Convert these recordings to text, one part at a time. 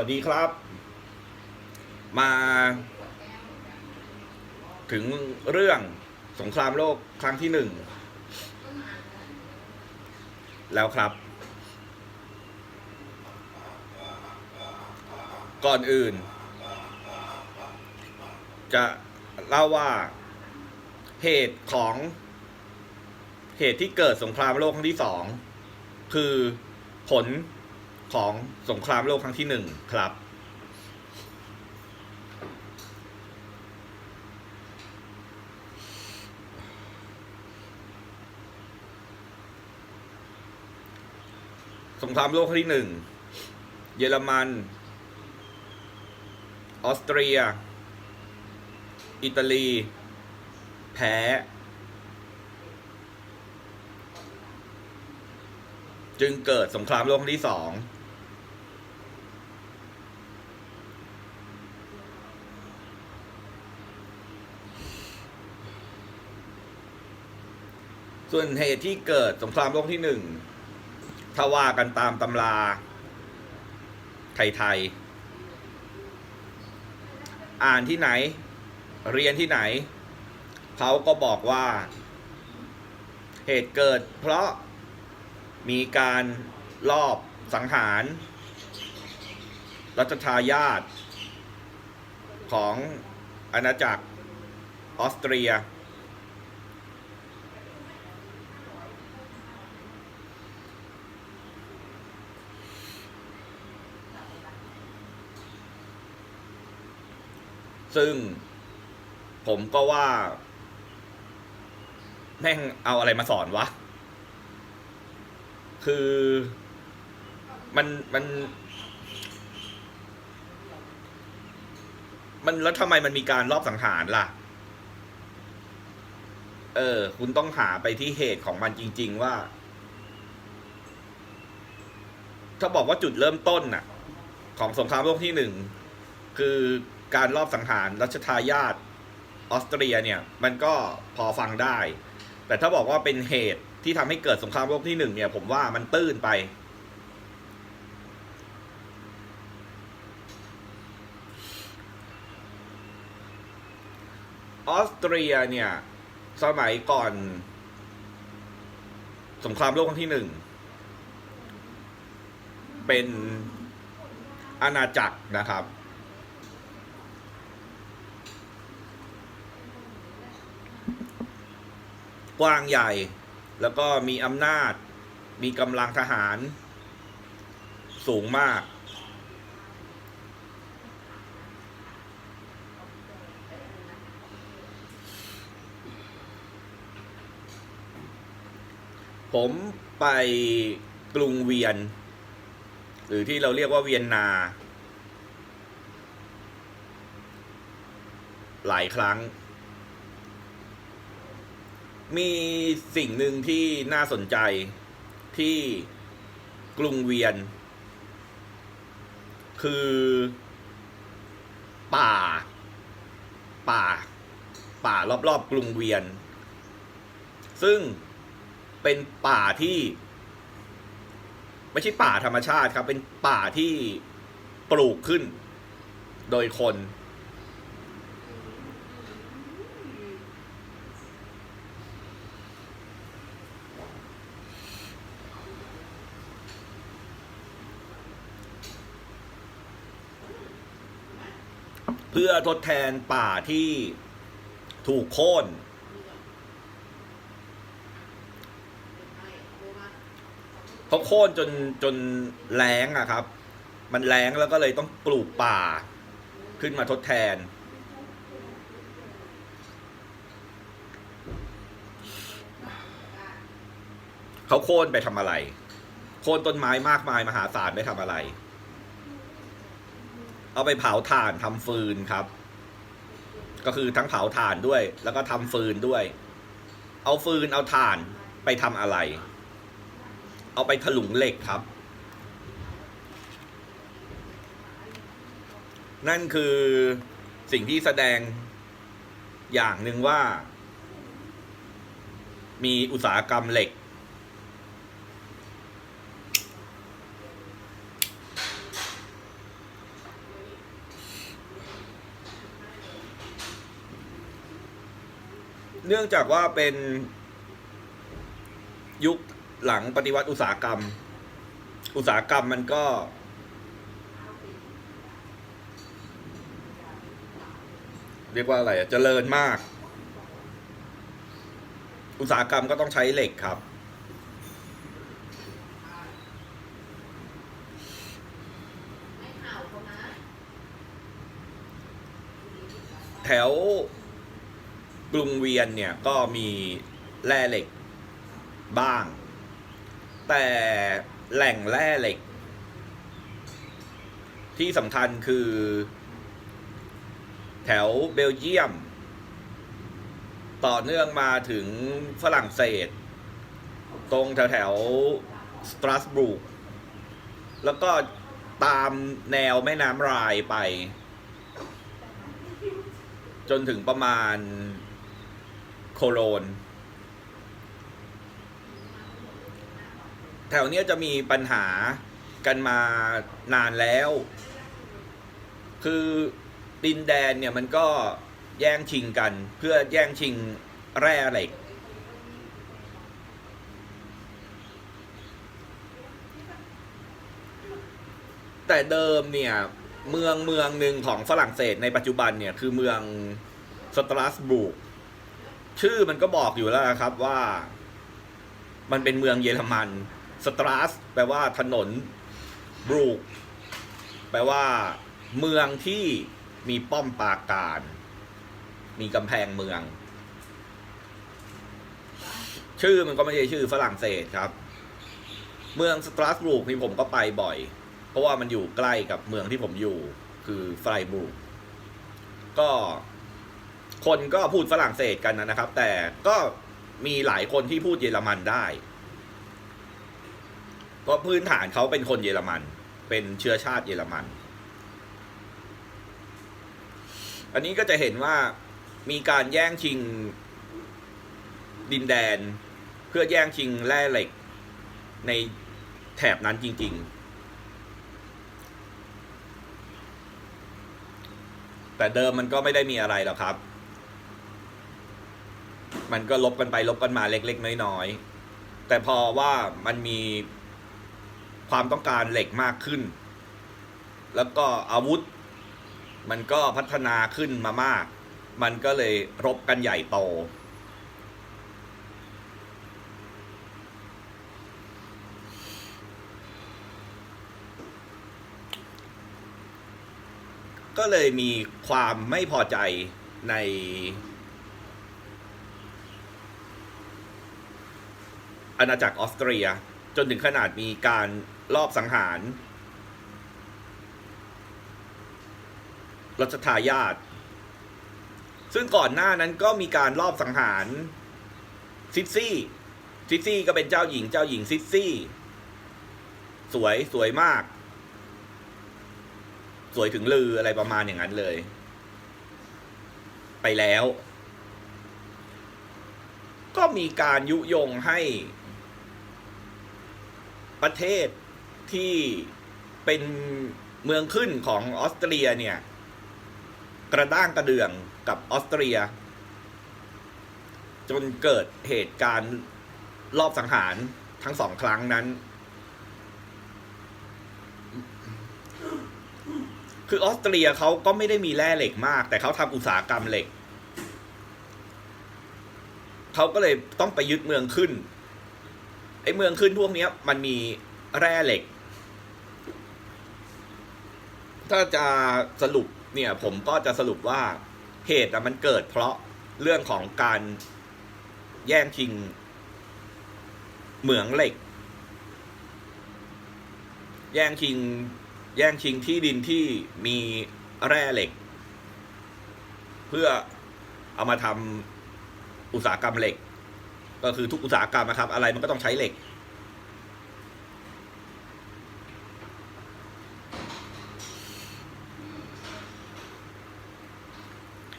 วัสดีครับ มาถึงเรื่องสงครามโลกครั้งที่หนึ่ง แล้วครับ ก่อนอื่น จะเล่าว่าเหตุของเหตุที่เกิดสงครามโลกครั้งที่สอง คือผล ของสงครามโลกครั้งที่หนึ่งครับ สงครามโลกครั้งที่หนึ่งเยอรมัน ออสเตรีย อิตาลี แพ้จึงเกิดสงครามโลกครั้งที่สอง ส่วนเหตุที่เกิดสงครามโลกที่หนึ่งถ้าว่ากันตามตำรา ไทยๆ อ่านที่ไหน เรียนที่ไหน เขาก็บอกว่า เหตุเกิดเพราะมีการลอบสังหาร รัชทายาทของอาณาจักรออสเตรีย ซึ่ง ผมก็ว่า แม่งเอาอะไรมาสอนวะ คือมันมัน มันแล้วทำไมมันมีการรอบสังหารล่ะ เออ คุณต้องหาไปที่เหตุของมันจริง ๆ ว่า ถ้าบอกว่าจุดเริ่มต้นน่ะ ของสงครามโลกที่หนึ่งคือ การรอบสังหารรัชทายาทออสเตรียเนี่ยมันก็พอฟังได้ แต่ถ้าบอกว่าเป็นเหตุที่ทำให้เกิดสงครามโลกที่หนึ่งเนี่ย ผมว่ามันตื้นไป ออสเตรียเนี่ย สมัยก่อน สงครามโลกครั้งที่หนึ่ง เป็นอาณาจักรนะครับ กว้างใหญ่ แล้วก็มีอำนาจ มีกำลังทหาร สูงมาก ผมไปกรุงเวียน หรือที่เราเรียกว่าเวียนนา หลายครั้ง มีสิ่งหนึ่งที่น่าสนใจที่กรุงเวียน คือ ป่า ป่า ป่ารอบๆกรุงเวียน ซึ่งเป็นป่าที่ ไม่ใช่ป่าธรรมชาติครับ เป็นป่าที่ปลูกขึ้น โดยคน พื่อทดแทนป่าที่ถูกโค่น เขาโค่นจนจนแล้งอะครับ มันแล้งแล้วก็เลยต้องปลูกป่าขึ้นมาทดแทน เขาโค่นไปทำอะไร โค่นต้นไม้มากมายมหาศาลไปทำอะไร เอาไปเผาถ่านทำฟืนครับ ก็คือทั้งเผาถ่านด้วย แล้วก็ทำฟืนด้วย เอาฟืนเอาถ่านไปทำอะไร เอาไปถลุงเหล็กครับ นั่นคือสิ่งที่แสดงอย่างหนึ่งว่า มีอุตสาหกรรมเหล็ก เนื่องจากว่าเป็นยุคหลังปฏิวัติอุตสาหกรรม อุตสาหกรรมมันก็ เรียกว่าอะไรอะเจริญมาก อุตสาหกรรมก็ต้องใช้เหล็กครับ แถว รุงเวียนเนี่ยก็มีแร่เหล็กบ้าง แต่แหล่งแร่เหล็ก ที่สำคัญคือ แถวเบลเยียม ต่อเนื่องมาถึงฝรั่งเศส ตรงแถวแถวสตราสบูร์กแล้วก็ตามแนวแม่น้ำรายไป จนถึงประมาณ โคโลน แถวเนี้ยจะมีปัญหากันมานานแล้ว คือดินแดนเนี่ยมันก็แย่งชิงกัน เพื่อแย่งชิงแร่เหล็กแต่เดิมเนี่ย เมืองเมืองหนึ่งของฝรั่งเศสในปัจจุบันเนี่ย คือเมืองสตราสบูร์ก ชื่อมันก็บอกอยู่แล้วนะครับว่า มันเป็นเมืองเยอรมันสตราสแปลว่าถนนบรูกแปลว่า เมืองที่มีป้อมปราการ มีกำแพงเมือง ชื่อมันก็ไม่ใช่ชื่อฝรั่งเศสครับ เมืองสตราสบูร์กนี่ผมก็ไปบ่อย เพราะว่ามันอยู่ใกล้กับเมืองที่ผมอยู่ คือไฟบูร์กก็ คนก็พูดฝรั่งเศสกันนะครับ แต่ก็มีหลายคนที่พูดเยอรมันได้ เพราะพื้นฐานเขาเป็นคนเยอรมัน เป็นเชื้อชาติเยอรมัน อันนี้ก็จะเห็นว่ามีการแย่งชิงดินแดน เพื่อแย่งชิงแร่เหล็กในแถบนั้นจริง ๆ แต่เดิมมันก็ไม่ได้มีอะไรหรอกครับ มันก็ลบกันไปลบกันมาเล็ก ๆ น้อยๆ แต่พอว่ามันมีความต้องการเหล็กมากขึ้น แล้วก็อาวุธ มันก็พัฒนาขึ้นมามาก มันก็เลยรบกันใหญ่โต ก็เลยมีความไม่พอใจใน อาณาจักรออสเตรีย จนถึงขนาดมีการลอบสังหารรัชทายาทซึ่งก่อนหน้านั้นก็มีการลอบสังหารซิซซี่ซิซซี่ก็เป็นเจ้าหญิงเจ้าหญิงซิซซี่ สวยสวยมาก สวยถึงลืออะไรประมาณอย่างนั้นเลย ไปแล้ว ก็มีการยุยงให้ ประเทศที่เป็นเมืองขึ้นของออสเตรียเนี่ย กระด้างกระเดื่องกับออสเตรีย จนเกิดเหตุการณ์รอบสังหารทั้งสองครั้งนั้น คือออสเตรียเขาก็ไม่ได้มีแร่เหล็กมาก แต่เขาทำอุตสาหกรรมเหล็ก เขาก็เลยต้องไปยึดเมืองขึ้น ไอ้เมืองขึ้นพวกเนี้ยมันมีแร่เหล็ก ถ้าจะสรุปเนี่ย ผมก็จะสรุปว่าเหตุมันเกิดเพราะเรื่องของการแย่งชิงเหมืองเหล็ก แย่งชิง แย่งชิงที่ดินที่มีแร่เหล็ก เพื่อเอามาทำอุตสาหกรรมเหล็ก ก็คือทุกอุตสาหกรรมนะครับ อะไรมันก็ต้องใช้เหล็ก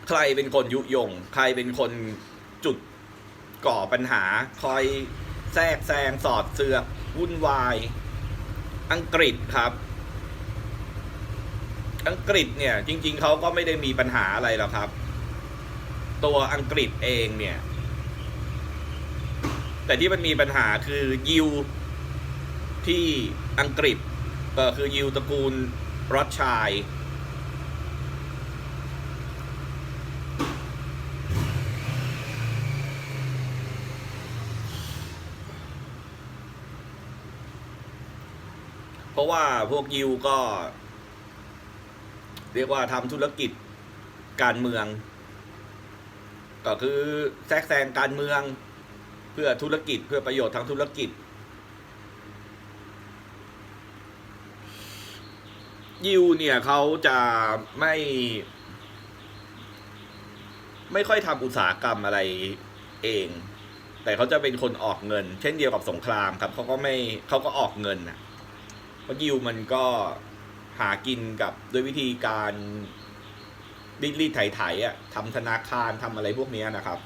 ใครเป็นคนยุยง ใครเป็นคนจุดก่อปัญหา คอยแทรกแซงสอดเสือกวุ่นวาย อังกฤษครับ อังกฤษเนี่ย จริง ๆเขาก็ไม่ได้มีปัญหาอะไรหรอกครับ ตัวอังกฤษเองเนี่ย แต่ที่มันมีปัญหาคือยิวที่อังกฤษก็คือยิวตระกูลรอดชัยเพราะว่าพวกยิวก็ เรียกว่าทำธุรกิจการเมือง ก็คือแทรกแซงการเมือง พื่อธุรกิจเพื่อประโยชน์ทางธุรกิจ ยิวเนี่ยเขาจะไม่ ไม่ค่อยทำอุตสาหกรรมอะไรเอง แต่เขาจะเป็นคนออกเงิน เช่นเดียวกับสงครามครับเขาก็ไม่เขาก็ออกเงินนะเพราะยิวมันก็หากินกับด้วยวิธีการรีดรีดไถไถอะทำธนาคารทำอะไรพวกเนี้ยนะครับ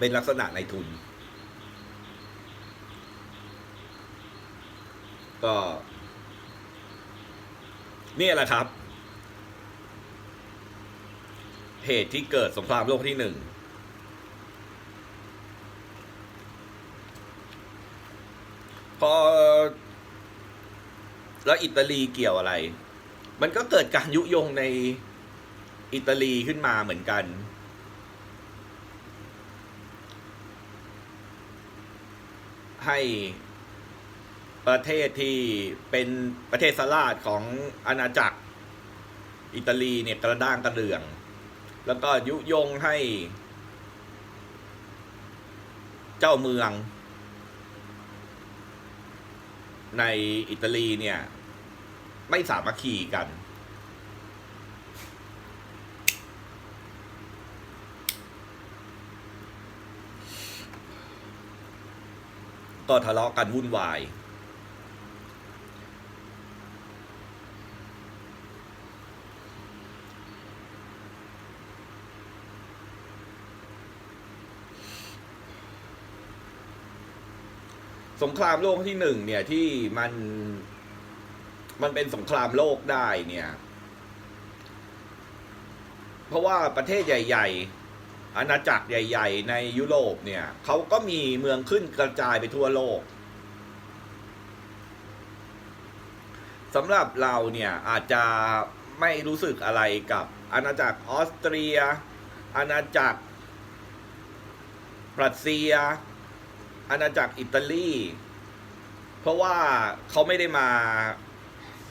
เป็นลักษณะในทุน ก็นี่แหละครับ เหตุที่เกิดสงครามโลกที่หนึ่ง พอ แล้วอิตาลีเกี่ยวอะไร มันก็เกิดการยุยงในอิตาลีขึ้นมาเหมือนกัน ให้ประเทศที่เป็นประเทศสลาดของอาณาจักรอิตาลีเนี่ยกระด้างกระเดื่อง แล้วก็ยุยงให้ เจ้าเมือง ในอิตาลีเนี่ย ไม่สามัคคีกัน ก็ทะเลาะกันวุ่นวาย สงครามโลกที่หนึ่งเนี่ยที่มันมันเป็นสงครามโลกได้เนี่ย เพราะว่าประเทศใหญ่ ๆ อาณาจักรใหญ่ ๆ ในยุโรปเนี่ยเขาก็มีเมืองขึ้นกระจายไปทั่วโลกสำหรับเราเนี่ยอาจจะไม่รู้สึกอะไรกับอาณาจักรออสเตรีย อาณาจักรรัสเซีย อาณาจักรอิตาลี เพราะว่าเขาไม่ได้มา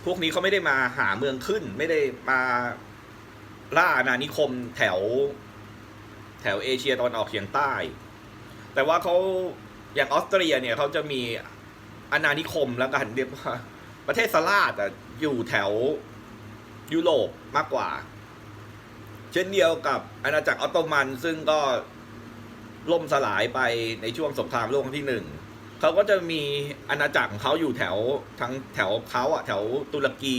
พวกนี้เขาไม่ได้มาหาเมืองขึ้น ไม่ได้มาล่าอาณานิคมแถว แถวเอเชียตะวันออกเฉียงใต้ แต่ว่าเขาอย่างออสเตรียเนี่ยเขาจะมีอาณานิคมแล้วกันเรียกว่าประเทศสลาดอะอยู่แถวยุโรปมากกว่า เช่นเดียวกับอาณาจักรออตโตมันซึ่งก็ล่มสลายไปในช่วงสงครามโลกครั้งที่หนึ่งเขาก็จะมีอาณาจักรของเขาอยู่แถวทั้งแถวเขาอะแถวตุรกี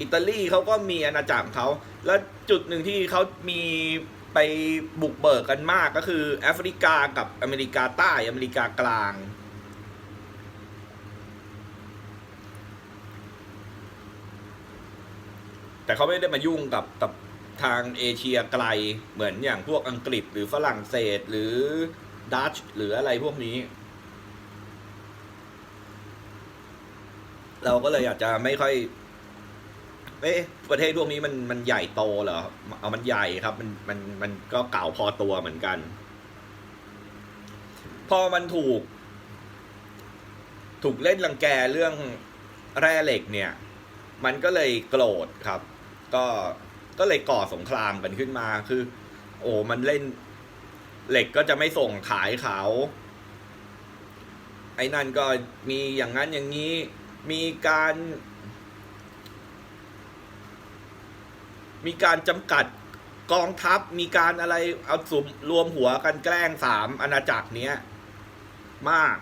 อิตาลีเขาก็มีอาณาจักรของเขา แล้วจุดหนึ่งที่เขามี ไปบุกเบิกกันมากก็คือแอฟริกากับอเมริกาใต้อเมริกากลาง แต่เขาไม่ได้มายุ่งกับกับทางเอเชียไกลเหมือนอย่างพวกอังกฤษหรือฝรั่งเศสหรือดัชหรืออะไรพวกนี้ เราก็เลยอยากจะไม่ค่อย เอ๊ะประเทศพวกนี้มันมันใหญ่โตเหรอเอามันใหญ่ครับ มันมันมันก็เก่าพอตัวเหมือนกัน พอมันถูก ถูกเล่นรังแกเรื่องแร่เหล็กเนี่ย มันก็เลยโกรธครับ ก็ก็เลยก่อสงครามกันขึ้นมาคือ โอ้มันเล่นเหล็กก็จะไม่ส่งขายเขา ไอ้นั่นก็มีอย่างนั้นอย่างนี้มีการ มีการจำกัดกองทัพมีการอะไรเอาสุมรวมหัวกันแกล้งสามอาณาจักรเนี้ย มาก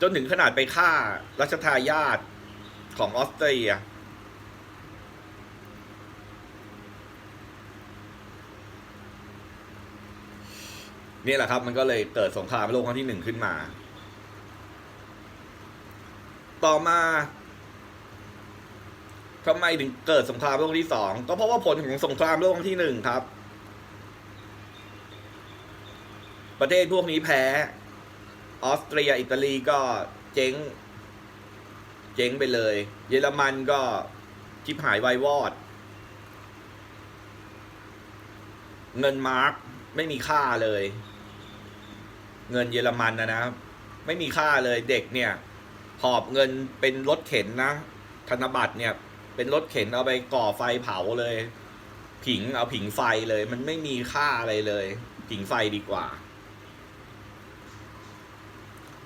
จนถึงขนาดไปฆ่ารัชทายาทของออสเตรีย นี่แหละครับ มันก็เลยเกิดสงครามโลกครั้งที่หนึ่งขึ้นมา ต่อมา ทำไมถึงเกิดสงครามโลกที่สองก็เพราะว่าผลของสงครามโลกที่หนึ่งครับ ประเทศพวกนี้แพ้ ออสเตรียอิตาลีก็เจ๊ง เจ๊งไปเลย เยอรมันก็ชิบหายวายวอด เงินมาร์กไม่มีค่าเลย เงินเยอรมันนะนะไม่มีค่าเลยเด็กเนี่ยหอบเงินเป็นรถเข็นนะ ธนบัตรเนี่ย เป็นรถเข็นเอาไปก่อไฟเผาเลย ผิงเอาผิงไฟเลย มันไม่มีค่าอะไรเลย ผิงไฟดีกว่า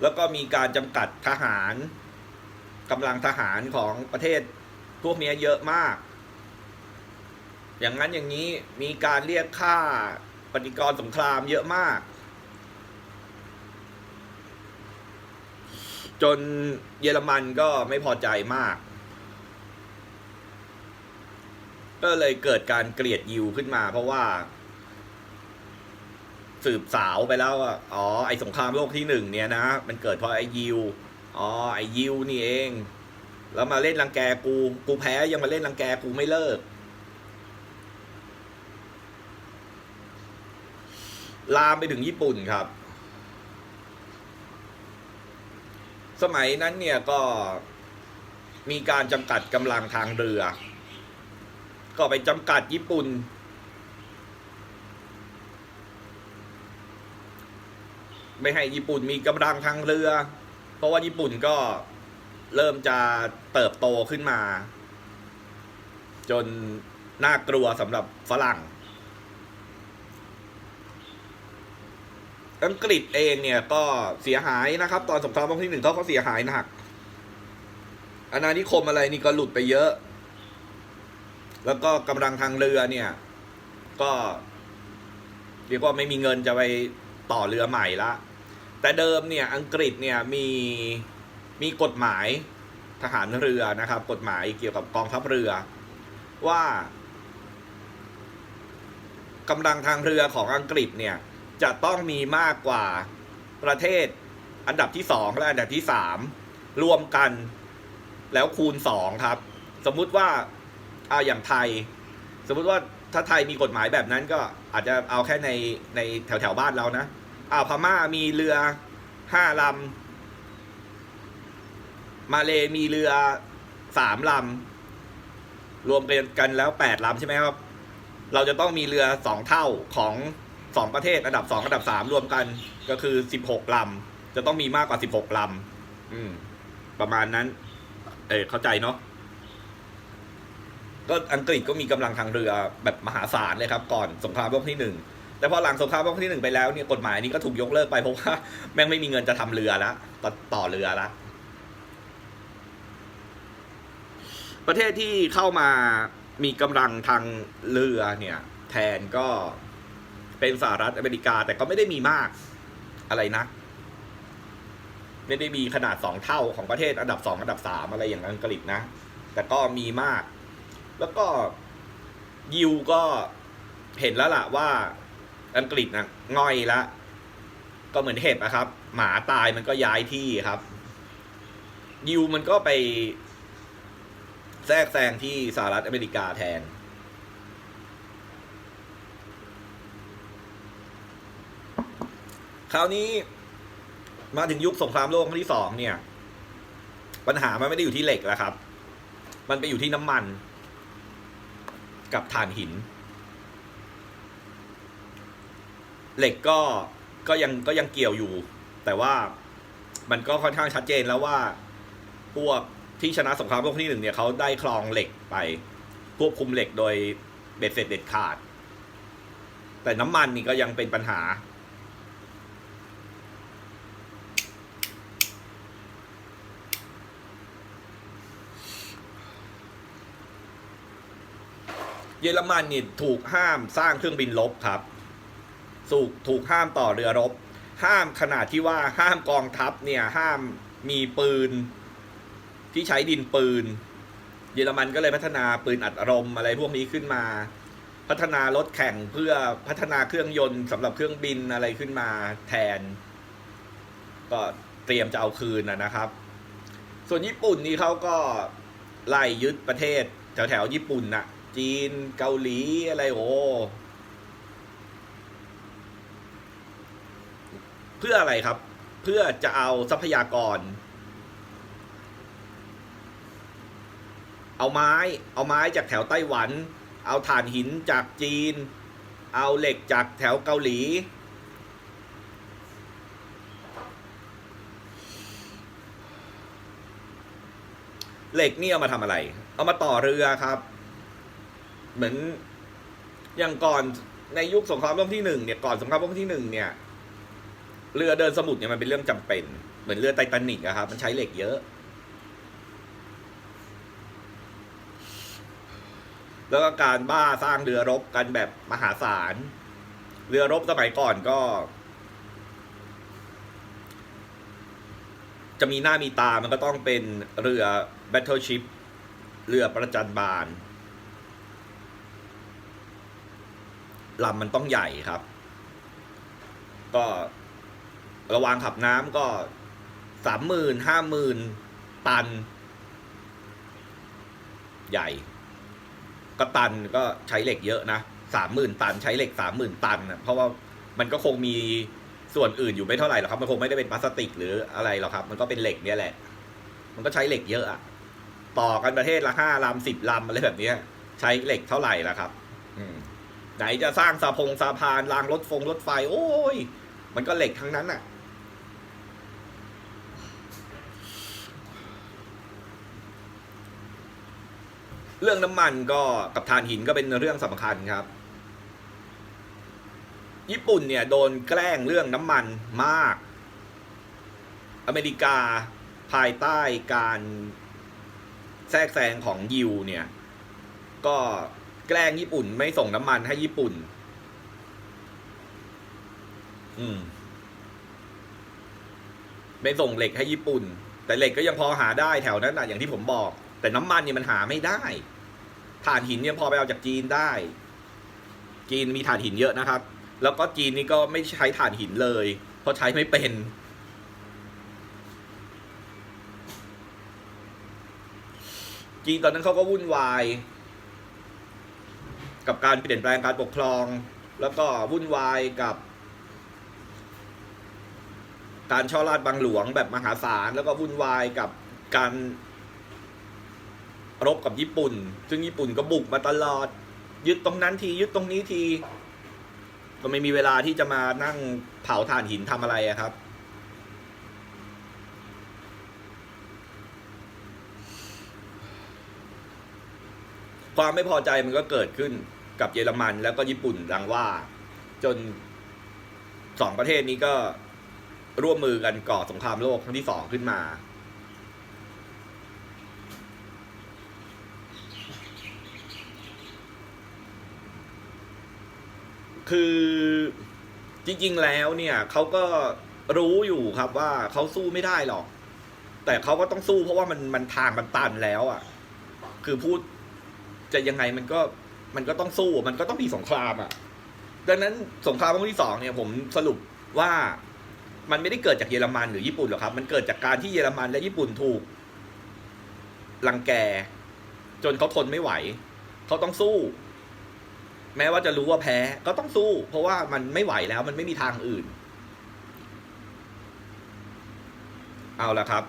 แล้วก็มีการจำกัดทหารกำลังทหารของประเทศพวกนี้เยอะมาก อย่างนั้นอย่างนี้มีการเรียกค่าปฏิกรสงครามเยอะมาก จนเยอรมันก็ไม่พอใจมาก ก็เลยเกิดการเกลียดยิวขึ้นมา เพราะว่า สืบสาวไปแล้วว่าอ๋อ ไอสงครามโลกที่หนึ่งเนี่ยนะ มันเกิดเพราะไอยิว อ๋อ ไอยิวนี่เอง แล้วมาเล่นรังแกกู กูแพ้ยังมาเล่นรังแกกูไม่เลิก ลามไปถึงญี่ปุ่นครับ สมัยนั้นเนี่ยก็มีการจำกัดกำลังทางเรือ ก็ไปจำกัดญี่ปุ่น ไม่ให้ญี่ปุ่นมีกำลังทางเรือ เพราะว่าญี่ปุ่นก็เริ่มจะเติบโตขึ้นมา จนน่ากลัวสำหรับฝรั่ง อังกฤษเองเนี่ยก็เสียหายนะครับ ตอนสงครามโลกที่หนึ่งเขาก็เสียหายหนักอาณานิคมอะไรนี่ก็หลุดไปเยอะ แล้วก็กำลังทางเรือเนี่ย ก็เรียกว่าไม่มีเงินจะไปต่อเรือใหม่ละ แต่เดิมเนี่ยอังกฤษเนี่ยมีมีกฎหมายทหารเรือนะครับ กฎหมายเกี่ยวกับกองทัพเรือว่ากำลังทางเรือของอังกฤษเนี่ยจะต้องมีมากกว่าประเทศอันดับที่สองและอันดับที่สามรวมกันแล้วคูณสองครับ สมมุติว่า เอาอย่างไทย สมมุติว่าถ้าไทยมีกฎหมายแบบนั้นก็อาจจะเอาแค่ในในแถวแถวบ้านเรานะอ้าวพม่ามีเรือห้าลำมาเลมีเรือสามลำรวมกันแล้วแปดลำใช่ไหมครับเราจะต้องมีเรือสองเท่าของสองประเทศอันดับสองอันดับสามรวมกันก็คือสิบหกลำจะต้องมีมากกว่าสิบหกลำประมาณนั้น เออเข้าใจเนาะ ก็อังกฤษก็มีกำลังทางเรือแบบมหาศาลเลยครับ ก่อนสงครามโลกที่หนึ่งแต่พอหลังสงครามโลกที่หนึ่งไปแล้วเนี่ยกฎหมายนี้ก็ถูกยกเลิกไปเพราะว่าแม่งไม่มีเงินจะทำเรือละต่อต่อเรือละประเทศที่เข้ามามีกำลังทางเรือเนี่ยแทนก็เป็นสหรัฐอเมริกา แต่ก็ไม่ได้มีมากอะไรนะ ไม่ได้มีขนาดสองเท่าของประเทศอันดับสองอันดับสามอะไรอย่างอังกฤษนะ แต่ก็มีมาก แล้วก็ยิวก็เห็นแล้วล่ะว่าอังกฤษนะง่อยละ ก็เหมือนเห็บอะครับ หมาตายมันก็ย้ายที่ครับ ยิวมันก็ไป แทรกแซงที่สหรัฐอเมริกาแทน คราวนี้มาถึงยุคสงครามโลกครั้งที่สองเนี่ย ปัญหามันไม่ได้อยู่ที่เหล็กแล้วครับ มันไปอยู่ที่น้ำมัน กับถ่านหิน เหล็กก็ก็ยังก็ยังเกี่ยวอยู่ แต่ว่ามันก็ค่อนข้างชัดเจนแล้วว่า พวกที่ชนะสงครามโลกที่หนึ่งเนี่ยเขาได้คลองเหล็กไปควบคุมเหล็กโดยเบ็ดเสร็จเด็ดขาด แต่น้ำมันนี่ก็ยังเป็นปัญหา เยอรมันนี่ถูกห้ามสร้างเครื่องบินรบครับถูกถูกห้ามต่อเรือรบ ห้ามขนาดที่ว่าห้ามกองทัพเนี่ยห้ามมีปืน ที่ใช้ดินปืน เยอรมันก็เลยพัฒนาปืนอัดลมอะไรพวกนี้ขึ้นมา พัฒนารถแข่งเพื่อพัฒนาเครื่องยนต์สำหรับเครื่องบินอะไรขึ้นมาแทน ก็เตรียมจะเอาคืนนะครับ ส่วนญี่ปุ่นนี่เขาก็ไล่ยึดประเทศแถวแถวญี่ปุ่นน่ะ จีน เกาหลีอะไรโอ้เพื่ออะไรครับ เพื่อจะเอาทรัพยากร เอาไม้ เอาไม้จากแถวไต้หวัน เอาถ่านหินจากจีน เอาเหล็กจากแถวเกาหลี เหล็กนี่เอามาทำอะไร เอามาต่อเรือครับ เหมือนอย่างก่อนในยุคสงครามโลกที่หนึ่งเนี่ยก่อนสงครามโลกที่หนึ่งเนี่ย เรือเดินสมุทรเนี่ยมันเป็นเรื่องจำเป็น เหมือนเรือไททานิกอะครับมันใช้เหล็กเยอะ แล้วก็การบ้าสร้างเรือรบกันแบบมหาศาล เรือรบสมัยก่อนก็ จะมีหน้ามีตามันก็ต้องเป็นเรือ Battleship เรือประจันบาน ลำมันต้องใหญ่ครับ ก็ระวางขับน้ำก็สามหมื่นห้าหมื่นตัน ใหญ่ ก็ตันก็ใช้เหล็กเยอะนะสามหมื่นตันใช้เหล็กสามหมื่นตันนะเพราะว่ามันก็คงมีส่วนอื่นอยู่ไม่เท่าไหร่หรอกครับ มันคงไม่ได้เป็นพลาสติกหรืออะไรหรอกครับ มันก็เป็นเหล็กเนี่ยแหละ มันก็ใช้เหล็กเยอะอะต่อกันประเทศละห้าลำสิบลำอะไรแบบนี้ใช้เหล็กเท่าไหร่ละครับ อืม ไหนจะสร้างสะพงสะพานรางรถฟงรถไฟ โอ้ย มันก็เหล็กทั้งนั้นอะเรื่องน้ำมันก็กับถ่านหินก็เป็นเรื่องสำคัญครับ ญี่ปุ่นเนี่ยโดนแกล้งเรื่องน้ำมันมาก อเมริกาภายใต้การแทรกแซงของยิวเนี่ย ก็ แกล้งญี่ปุ่น ไม่ส่งน้ำมันให้ญี่ปุ่น อืม ไม่ส่งเหล็กให้ญี่ปุ่น แต่เหล็กก็ยังพอหาได้แถวนั้นนะอย่างที่ผมบอก แต่น้ำมันเนี่ยมันหาไม่ได้ถ่านหินเนี่ยพอไปเอาจากจีนได้ จีนมีถ่านหินเยอะนะครับ แล้วก็จีนนี่ก็ไม่ใช้ถ่านหินเลย เพราะใช้ไม่เป็นจีนตอนนั้นเขาก็วุ่นวาย กับการเปลี่ยนแปลงการปกครอง แล้วก็วุ่นวายกับ การช่อราดบังหลวงแบบมหาศาลแล้วก็วุ่นวายกับการรบกับญี่ปุ่น ซึ่งญี่ปุ่นก็บุกมาตลอด ยึดตรงนั้นทียึดตรงนี้ที ก็ไม่มีเวลาที่จะมานั่งเผาถ่านหินทำอะไระครับความไม่พอใจมันก็เกิดขึ้น กับเยอรมันแล้วก็ญี่ปุ่นดังว่า จนสองประเทศนี้ก็ร่วมมือกันก่อสงครามโลกครั้งที่สองขึ้นมาคือจริง ๆ แล้วเนี่ยเขาก็รู้อยู่ครับว่าเขาสู้ไม่ได้หรอก แต่เขาก็ต้องสู้เพราะว่ามันมันทางมันตันแล้วอะ คือพูดจะยังไงมันก็ มันก็ต้องสู้มันก็ต้องมีสงครามอะดังนั้นสงครามโลกที่สองเนี่ยผมสรุปว่ามันไม่ได้เกิดจากเยอรมันหรือญี่ปุ่นหรอกครับ มันเกิดจากการที่เยอรมันและญี่ปุ่นถูกรังแก จนเขาทนไม่ไหว เขาต้องสู้ แม้ว่าจะรู้ว่าแพ้ก็ต้องสู้ เพราะว่ามันไม่ไหวแล้ว มันไม่มีทางอื่น เอาละครับ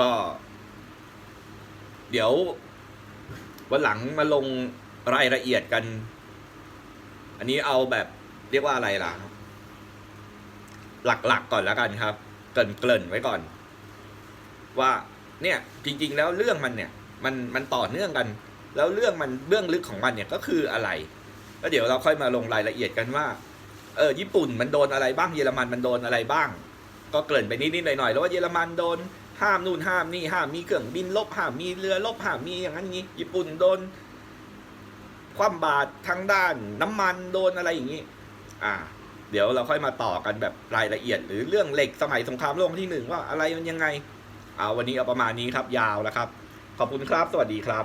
ก็ เดี๋ยววันหลังมาลง รายละเอียดกัน อันนี้เอาแบบเรียกว่าอะไรล่ะ หลักๆก่อนแล้วกันครับ เกริ่นเกินไว้ก่อน ว่าเนี่ยจริง ๆ แล้วเรื่องมันเนี่ย มันมันต่อเนื่องกัน แล้วเรื่องมันเบื้องลึกของมันเนี่ยก็คืออะไรแล้วเดี๋ยวเราค่อยมาลงรายละเอียดกันว่า เออญี่ปุ่นมันโดนอะไรบ้างเยอรมันมันโดนอะไรบ้าง ก็เกริ่นไปนิดๆหน่อยๆแล้วว่าเยอรมันโดนห้ามนู่นห้ามนี่ห้ามมีเครื่องบินลบห้ามมีเรือลบห้ามมีอย่างนั้นงี้ญี่ปุ่นโดน คว่ำบาตรทางด้านน้ำมันโดนอะไรอย่างนี้ อ่า เดี๋ยวเราค่อยมาต่อกันแบบรายละเอียด หรือเรื่องเหล็กสมัยสงครามโลกที่หนึ่งว่าอะไรมันยังไง เอาวันนี้เอาประมาณนี้ครับยาวแล้วครับ ขอบคุณครับ สวัสดีครับ